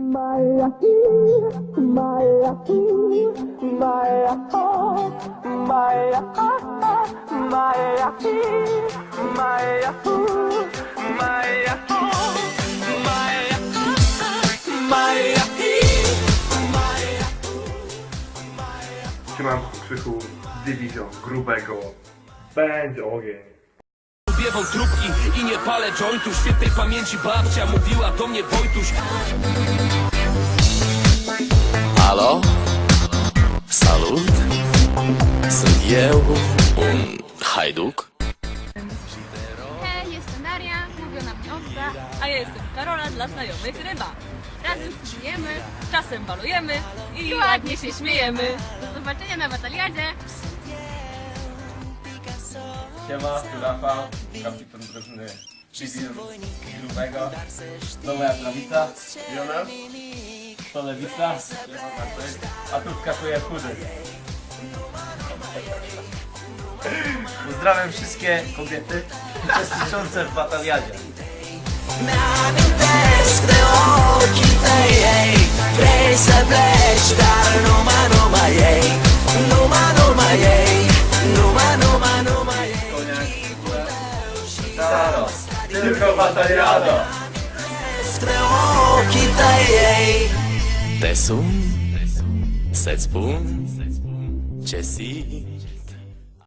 Maya. Siemanko, Krzychu, Dywizjon Grubego. Będzie ogień. Lubię wątróbki i nie palę jointu Świętej pamięci babcia mówiła do mnie Wojtuś Halo? Salut? Sunt eu, un hajduk? Hej, jestem Daria, mówią na mnie Owca, A ja jestem Karola dla znajomych Ryba. razem studiujemy. Czasem balujemy i Ładnie ładnie się śmiejemy. Do zobaczenia na bataliadzie. Siema, tu Rafał, kapitan drużyny Grubego. To moja prawica, Jonas. To lewica, a tu skakuje chudy. Pozdrawiam wszystkie kobiety uczestniczące w bataliadzie. starość Tylko bataliada Te sunt, se spun, ce simt